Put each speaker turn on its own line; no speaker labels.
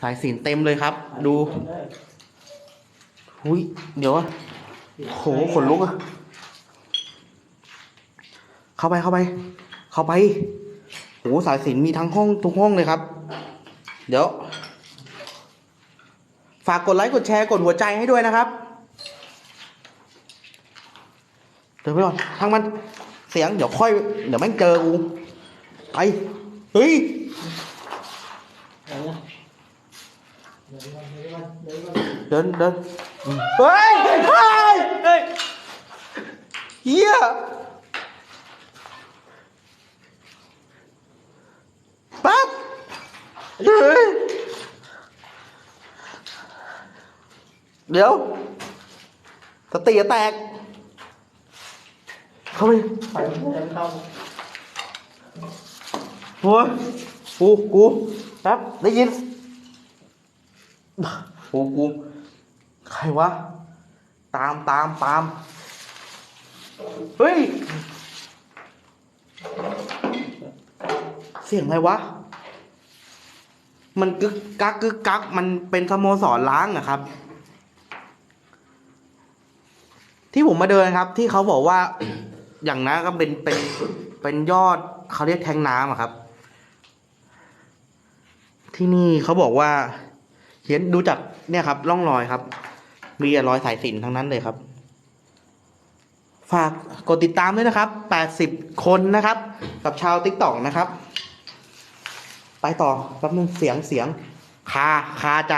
สายสินเต็มเลยครับ ดูหุยเดี๋ยวอะโหขนลุกอะเข้าไปเข้าไป เข้าไปโหสายสินมีทั้งห้องทุกห้องเลยครับ เดี๋ยว ฝากกดไลค์กดแชร์กดหัวใจให้ด้วยนะครับเดี๋ยวไปก่อนทางมันเสียงเดี๋ยวค่อย เดี๋ยวแม่งเจอกูไปเฮ้ย เดินเดินเฮ้ยเฮ้ยเฮ้ยเฮียปั๊บเฮ้ยเดี๋ยวสติจะแต กเข้าไป
ไปเข้า
โอ้ยกูกูแป๊บได้ยินกูกูใครวะ ตามตามตาม เฮ้ย เสียงอะไรวะ มันกึกกักกึกกัก มันเป็นสโมสรล้างอะครับ ที่ผมมาเดินครับ ที่เขาบอกว่า อย่างนั้นก็เป็นเป็นเป็นยอดเขาเรียกแทงน้ำอะครับ ที่นี่เขาบอกว่า เห็นดูจากเนี่ยครับร่องรอยครับ มีรอยสายสินทั้งนั้นเลยครับ ฝากกดติดตามด้วยนะครับ80คนนะครับ กับชาวติ๊กต็อกนะครับ ไปต่อแป๊บนึงเสียงเสียงคาคาใจ